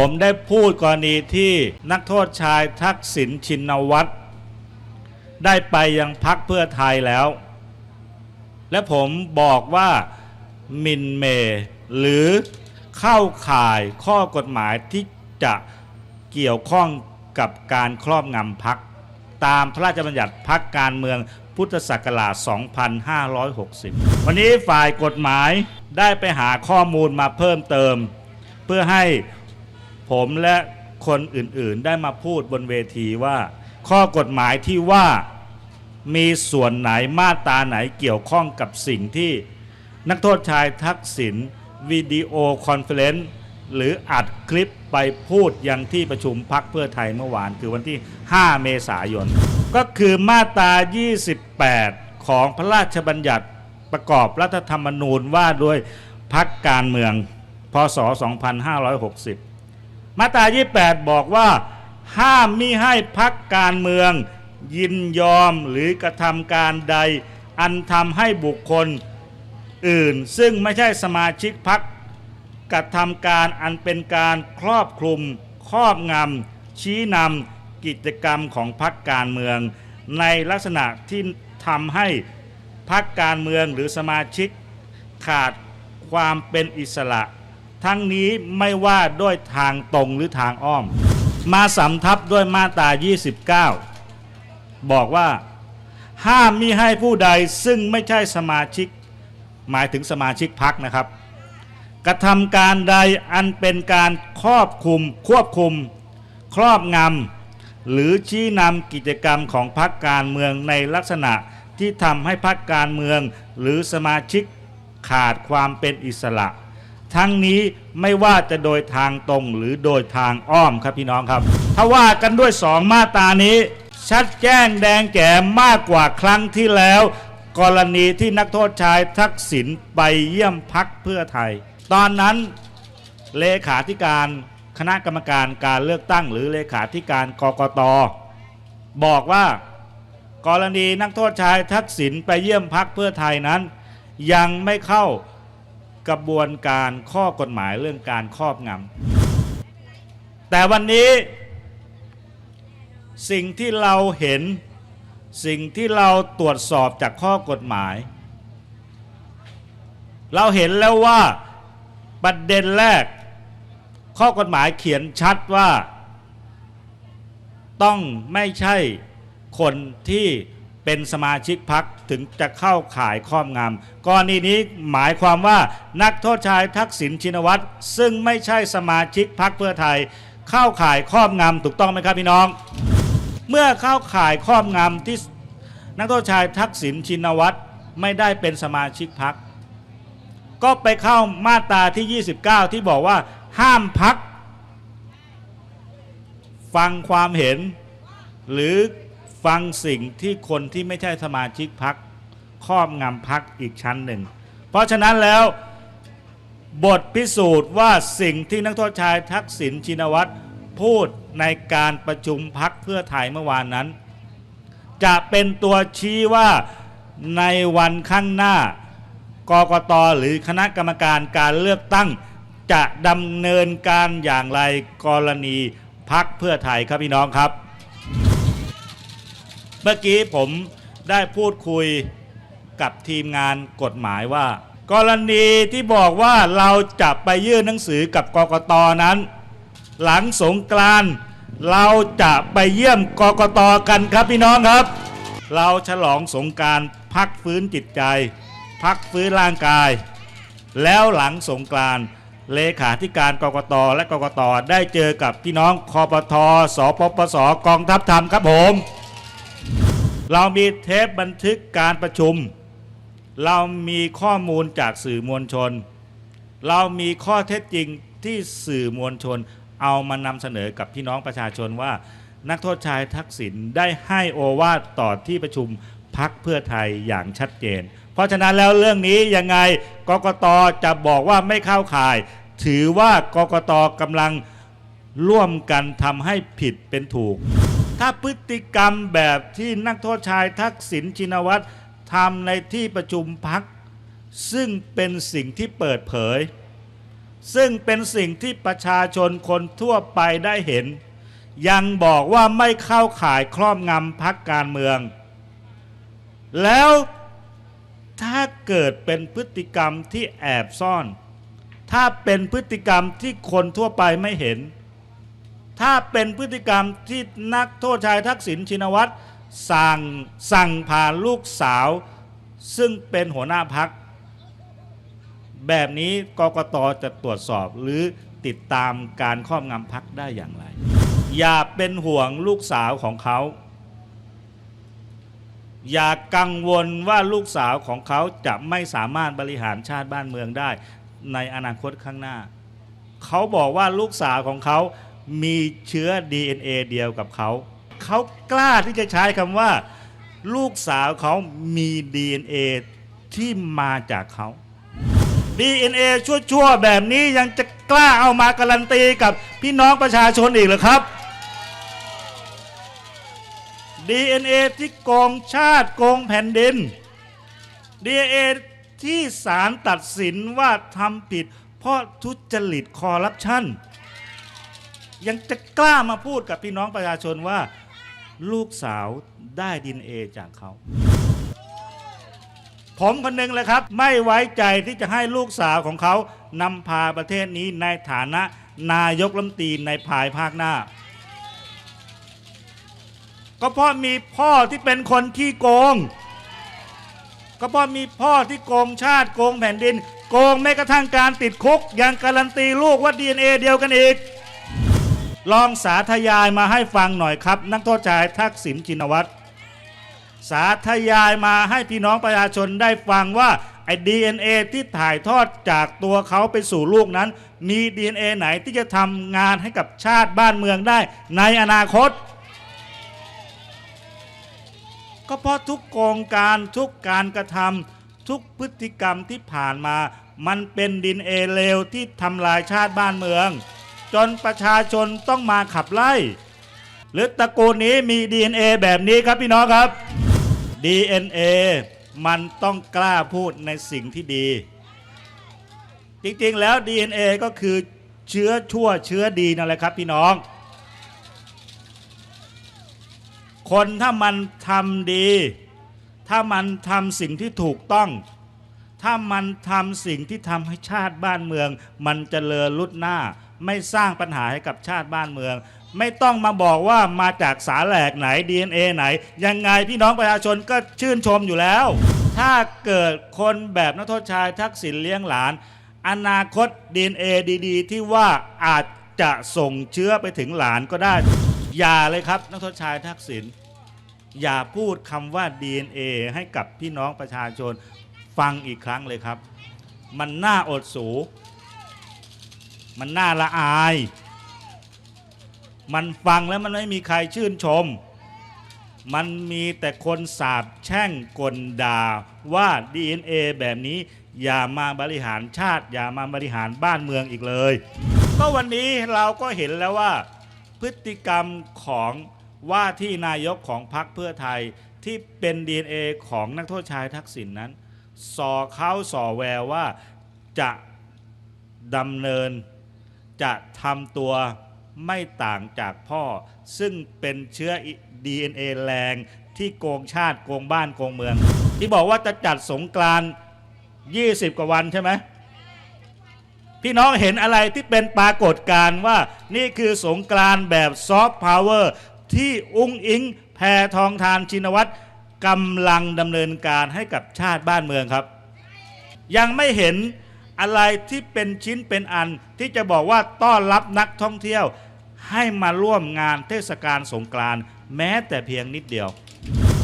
ผมได้พูดกรณีที่นักโทษชายทักษิณชินวัตรได้ไปยังพักเพื่อไทยแล้ว และผมบอกว่ามินเม หรือเข้าข่ายข้อกฎหมายที่จะเกี่ยวข้องกับการครอบงำพัก ตามพระราชบัญญัติพักการเมืองพุทธศักราช 2560 วันนี้ฝ่ายกฎหมายได้ไปหาข้อมูลมาเพิ่มเติม เพื่อให้ ผมและคนอื่นๆได้มาพูดบนเวทีว่า ข้อกฎหมายที่ว่ามีส่วนไหนมาตราไหนเกี่ยวข้องกับสิ่งที่นักโทษชายทักษิณวิดีโอคอนเฟลเลนซ์หรืออัดคลิปไปพูดยังที่ประชุมพักเพื่อไทยเมื่อวานคือวันที่ 5 เมษายน ก็คือมาตรา 28 ของพระราชบัญญัติประกอบรัฐธรรมนูญว่าด้วยพักการเมือง พศ 2560 มาตรา28 บอกว่า ห้ามมิให้พักการเมือง ยินยอมหรือกระทำการใด อันทำให้บุคคลอื่น ซึ่งไม่ใช่สมาชิกพักกระทำการอันเป็นการครอบคลุม ครอบงำชี้นำกิจกรรมของพักการเมือง ในลักษณะที่ทำให้พักการเมืองหรือสมาชิกขาดความเป็นอิสระ ทั้งนี้ไม่ว่าด้วยทางตรงหรือทางอ้อม มาสำทับด้วยมาตรา 29 บอกว่า ห้ามมิให้ผู้ใดซึ่งไม่ใช่สมาชิก หมายถึงสมาชิกพักนะครับ กระทำการใดอันเป็นการครอบคุมควบคุม ครอบงำหรือชี้นำกิจกรรมของพรรคการเมืองในลักษณะที่ทำให้พรรคการเมืองหรือสมาชิกขาดความเป็นอิสระ ทั้งนี้ไม่ว่าจะโดยทางตรงหรือโดยทางอ้อมครับพี่น้องครับ ถ้าว่ากันด้วยสองมาตรานี้ ชัดแจ้งแดงแก่มากกว่าครั้งที่แล้ว กรณีที่นักโทษชายทักษิณไปเยี่ยมพักเพื่อไทย ตอนนั้นเลขาธิการคณะกรรมการการเลือกตั้ง หรือเลขาธิการกกตบอกว่ากรณีนักโทษชายทักษิณไปเยี่ยมพักเพื่อไทยนั้น ยังไม่เข้า กระบวนการข้อกฎหมายเรื่องการครอบงำแต่วันนี้ สิ่งที่เราเห็นสิ่งที่เราตรวจสอบจากข้อกฎหมาย เราเห็นแล้วว่าประเด็นแรก ข้อกฎหมายเขียนชัดว่า ต้องไม่ใช่คนที่ เป็นสมาชิกพักถึงจะเข้าข่ายครอบงำกรณีนี้หมายความว่านักโทษชายทักษิณชินวัตรซึ่งไม่ใช่สมาชิกพักเพื่อไทย เข้าข่ายครอบงำถูกต้องไหมครับพี่น้อง เมื่อเข้าข่ายครอบงำที่นักโทษชายทักษิณชินวัตรไม่ได้เป็นสมาชิกพักก็ไปเข้ามาตราที่ 29 ที่บอกว่าห้ามพักฟังความเห็นหรือ ฟังสิ่งที่คนที่ไม่ใช่สมาชิกพักครอบงำพักอีกชั้นหนึ่ง เพราะฉะนั้นแล้วบทพิสูจน์ว่าสิ่งที่นักโทษชายทักษิณชินวัตรพูดในการประชุมพักเพื่อไทยเมื่อวานนั้น จะเป็นตัวชี้ว่าในวันข้างหน้ากกตหรือคณะกรรมการการเลือกตั้ง จะดำเนินการอย่างไรกรณีพักเพื่อไทยครับพี่น้องครับ เมื่อกี้ผมได้พูดคุยกับทีมงานกฎหมายว่า กรณีที่บอกว่าเราจะไปยื่นหนังสือกับกกตนั้น หลังสงกรานต์เราจะไปเยี่ยมกกตกันครับพี่น้องครับ เราฉลองสงกรารพักฟื้นจิตใจ พักฟื้นร่างกาย แล้วหลังสงกรานต์เลขาธิการกกตและกกตได้เจอกับพี่น้องคอปทสปปสกองทัพธรรมครับผม เรามีเทปบันทึกการประชุม เรามีข้อมูลจากสื่อมวลชน เรามีข้อเท็จจริงที่สื่อมวลชน เอามานำเสนอกับพี่น้องประชาชนว่า นักโทษชายทักษิณได้ให้โอวาทต่อที่ประชุมพักเพื่อไทยอย่างชัดเจน เพราะฉะนั้นแล้วเรื่องนี้ยังไงกกตจะบอกว่าไม่เข้าข่าย ถือว่ากกตกำลังร่วมกันทำให้ผิดเป็นถูก ถ้าพฤติกรรมแบบที่นักโทษชายทักษิณชินวัตรทำในที่ประชุมพัก ซึ่งเป็นสิ่งที่เปิดเผย ซึ่งเป็นสิ่งที่ประชาชนคนทั่วไปได้เห็น ยังบอกว่าไม่เข้าข่ายครอบงำพักการเมือง แล้วถ้าเกิดเป็นพฤติกรรมที่แอบซ่อน ถ้าเป็นพฤติกรรมที่คนทั่วไปไม่เห็น ถ้าเป็นพฤติกรรมที่นักโทษชายทักษิณชินวัตรสั่งสั่งผ่านลูกสาว ซึ่งเป็นหัวหน้าพัก แบบนี้กกตจะตรวจสอบหรือติดตามการครอบงำพักได้อย่างไร อย่าเป็นห่วงลูกสาวของเขา อย่ากังวลว่าลูกสาวของเขาจะไม่สามารถบริหารชาติบ้านเมืองได้ในอนาคตข้างหน้า เขาบอกว่าลูกสาวของเขา มีเชื้อ DNA เดียวกับเขา เขากล้าที่จะใช้คำว่า ลูกสาวเขามี DNA ที่มาจากเขา DNA ชั่วๆ แบบนี้ยังจะกล้าเอามาการันตีกับพี่น้องประชาชนอีกหรือครับ DNA ที่โกงชาติโกงแผ่นดิน DNA ที่ศาลตัดสินว่าทำผิด เพราะทุจริตคอร์รัปชัน ยังจะกล้ามาพูดกับพี่น้องประชาชนว่า ลูกสาวได้ดีเอจากเขา ผมคนหนึ่งเลยครับ ไม่ไว้ใจที่จะให้ลูกสาวของเขานำพาประเทศนี้ในฐานะนายกรัมตีในภายภาคหน้า ก็เพราะมีพ่อที่เป็นคนขี้โกง ก็เพราะมีพ่อที่โกงชาติโกงแผ่นดิน โกงแม้กระทั่งการติดคุกยังการันตีลูกว่า DNA เดียวกันอีก ลองสาธยายมาให้ฟังหน่อยครับ นักโทษชายทักษิณชินวัตรสาธยายมาให้พี่น้องประชาชนได้ฟังว่าไอ้ DNA ที่ถ่ายทอดจากตัวเขาไปสู่ลูกนั้น มี DNA ไหนที่จะทำงานให้กับชาติบ้านเมืองได้ ในอนาคต ก็เพราะทุกโครงการทุกการกระทำทุกพฤติกรรมที่ผ่านมา มันเป็นดินเอเลวที่ทำลายชาติบ้านเมือง จนประชาชนต้องมาขับไล่ หรือตระกูลนี้มี DNA แบบนี้ครับพี่น้องครับ DNA มันต้องกล้าพูดในสิ่งที่ดี จริงๆแล้ว DNA ก็คือเชื้อชั่วเชื้อดีนั่นแหละครับพี่น้อง คนถ้ามันทำดี ถ้ามันทำสิ่งที่ถูกต้อง ถ้ามันทำสิ่งที่ทำให้ชาติบ้านเมือง มันจเจริญรุดหน้า ไม่สร้างปัญหาให้กับชาติบ้านเมือง ไม่ต้องมาบอกว่ามาจากสาแหลกไหน DNA ไหน ยังไงพี่น้องประชาชนก็ชื่นชมอยู่แล้ว ถ้าเกิดคนแบบนักโทษชายทักษิณเลี้ยงหลาน อนาคต DNA ดี ๆ ที่ว่าอาจจะส่งเชื้อไปถึงหลานก็ได้ อย่าเลยครับ นักโทษชายทักษิณอย่าพูดคำว่า DNA ให้กับพี่น้องประชาชนฟังอีกครั้งเลยครับ มันน่าอดสู มันน่าละอาย มันฟังแล้วมันไม่มีใครชื่นชม มันมีแต่คนสาบแช่งกลด่าว่า DNA แบบนี้อย่ามาบริหารชาติ อย่ามาบริหารบ้านเมืองอีกเลย ก็วันนี้เราก็เห็นแล้วว่า พฤติกรรมของว่าที่นายกของพรรคเพื่อไทยที่เป็น DNA ของนักโทษชายทักษิณนนั้น ส่อเขาส่อแววว่าจะดำเนิน จะทำตัวไม่ต่างจากพ่อ ซึ่งเป็นเชื้อ DNA แรงที่โกงชาติโกงบ้านโกงเมือง ที่บอกว่าจะจัดสงกรานต์20 กว่าวันใช่ไหมพี่น้องเห็นอะไรที่เป็นปรากฏการณ์ว่านี่คือสงกรานต์แบบซอฟต์พาวเวอร์ที่อุ้งอิงแพทองทานชินวัตรกำลังดำเนินการให้กับชาติบ้านเมืองครับ ยังไม่เห็น อะไรที่เป็นชิ้นเป็นอันที่จะบอกว่าต้อนรับนักท่องเที่ยว ให้มาร่วมงานเทศกาลสงกรานต์แม้แต่เพียงนิดเดียว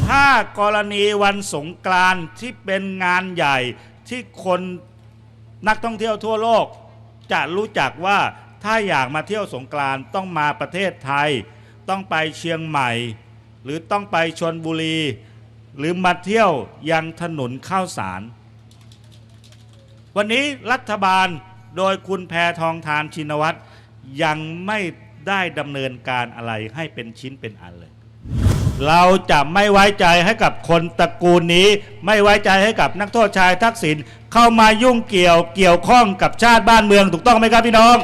ถ้ากรณีวันสงกรานต์ที่เป็นงานใหญ่ที่คนนักท่องเที่ยวทั่วโลก จะรู้จักว่าถ้าอยากมาเที่ยวสงกรานต์ต้องมาประเทศไทย ต้องไปเชียงใหม่ หรือต้องไปชนบุรี หรือมาเที่ยวยังถนนข้าวสาร วันนี้รัฐบาลโดยคุณแพทองทานชินวัตรยังไม่ได้ดำเนินการอะไรให้เป็นชิ้นเป็นอันเลย เราจะไม่ไว้ใจให้กับคนตระกูลนี้ ไม่ไว้ใจให้กับนักโทษชายทักษิณเข้ามายุ่งเกี่ยวเกี่ยวข้องกับชาติบ้านเมืองถูกต้องไหมครับพี่น้อง